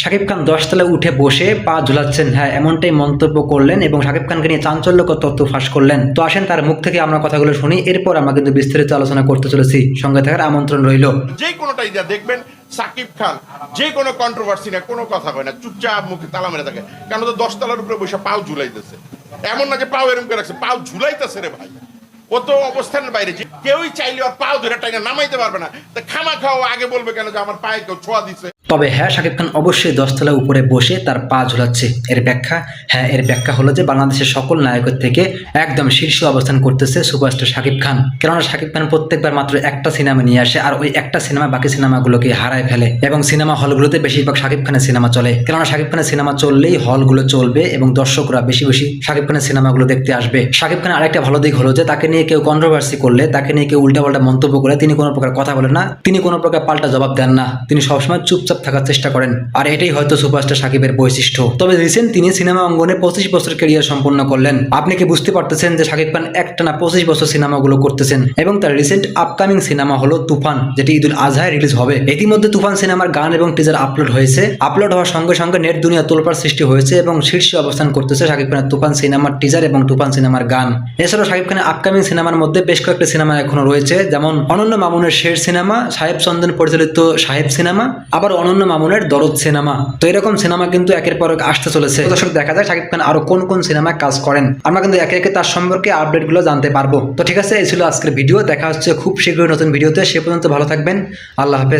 শাকিব খান দশতলায় উঠে বসে পা ঝুলাচ্ছেন হ্যাঁ এমনটাই মন্তব্য করলেন এবং শাকিব খানকে নিয়ে চাঞ্চল্যকর তথ্য ফাঁস করলেন। তো আসেন তার মুখ থেকে আমরা কথাগুলো শুনি, এরপর আমরা কিন্তু বিস্তারিত আলোচনা করতে চলেছি। সঙ্গে থাকার আমন্ত্রণ রইল। যে কোনোটাই যা দেখবেন সাকিব খান, যে কোনো কন্ট্রোভার্সি না কোনো কথা হয় না, চুপচাপ মুখে তালা মেরে থাকে। কেন তো দশতলার উপরে বসে পাও ঝুলাইতেছে। এমন না যে পাও এরকম করে রাখছে, পাও ঝুলাইতেছে রে ভাই। ও তো অবস্থানের বাইরে কেউই চাইলে ওর পাও ধরে টাইনা নামাইতে পারবে না। তা খামা খাও আগে বলবে কেন যে আমার পায়ে কেউ ছোঁয়া দিছে? তবে হ্যাঁ শাকিব খান অবশ্যই দশতলার উপরে বসে তার পা ঝুলাচ্ছে। এর ব্যাখ্যা হ্যাঁ এর ব্যাখ্যা হলো যে বাংলাদেশের সকল নায়কের থেকে একদম শীর্ষ অবস্থান করতেছে সুপারস্টার শাকিব খান। কেননা শাকিব খান প্রত্যেকবার মাত্র একটা সিনেমা নিয়ে আসে আর ওই একটা সিনেমা বাকি সিনেমাগুলোকে হারায় ফেলে। এবং সিনেমা হলগুলোতে বেশিরভাগ শাকিব খানের সিনেমা চলে। কেননা শাকিব খানের সিনেমা চললেই হলগুলো চলবে এবং দর্শকরা বেশি বেশি শাকিব খানের সিনেমাগুলো দেখতে আসবে। শাকিব খানের আরেকটা ভালো দিক হলো যে তাকে নিয়ে কেউ কন্ট্রোভার্সি করলে, তাকে নিয়ে কেউ উল্টাপাল্টা মন্তব্য করে তিনি কোনো প্রকার কথা বলেন না। তিনি কোনো প্রকার পাল্টা জবাব দেন না। তিনি সবসময় চুপচাপ থাকার চেষ্টা করেন। আর এটাই হয়তো সুপারস্টার সাকিবের বৈশিষ্ট্য। তবে রিসেন্ট তিনি সিনেমা অঙ্গনে পঁচিশ বছর ক্যারিয়ার সম্পন্ন করলেন। আপনি কি বুঝতে পারতেছেন যে শাকিব খান একটানা পঁচিশ বছর সিনেমাগুলো করতেছেন? এবং তার রিসেন্ট আপকামিং সিনেমা হলো তুফান, যেটি ঈদুল আজহায় রিলিজ হবে। ইতিমধ্যে তুফান সিনেমার গান এবং টিজার আপলোড হয়েছে। আপলোড হওয়ার সঙ্গে সঙ্গে নেট দুনিয়া তোলপার সৃষ্টি হয়েছে এবং শীর্ষে অবস্থান করতেছে শাকিব খানের তুফান সিনেমার টিজার এবং তুফান সিনেমার গান। এছাড়াও শাকিব খানের আপকামিং সিনেমার মধ্যে বেশ কয়েকটি সিনেমা এখনও রয়েছে, যেমন অনন্য মামুনের শের সিনেমা, সাহেব চন্দন পরিচালিত সাহেব সিনেমা, আবার অনন্য মামুনের দরদ সিনেমা। তো এরকম সিনেমা কিন্তু একের পর এক আসতে চলেছে। দর্শক, দেখা যায় শাকিব খান আরও কোন কোন সিনেমায় কাজ করেন। আমরা কিন্তু একে একে তার সম্পর্কে আপডেটগুলো জানতে পারব। তো ঠিক আছে, এই ছিল আজকের ভিডিও। দেখা হচ্ছে খুব শীঘ্রই নতুন ভিডিওতে। সে পর্যন্ত ভালো থাকবেন। আল্লাহ হাফেজ।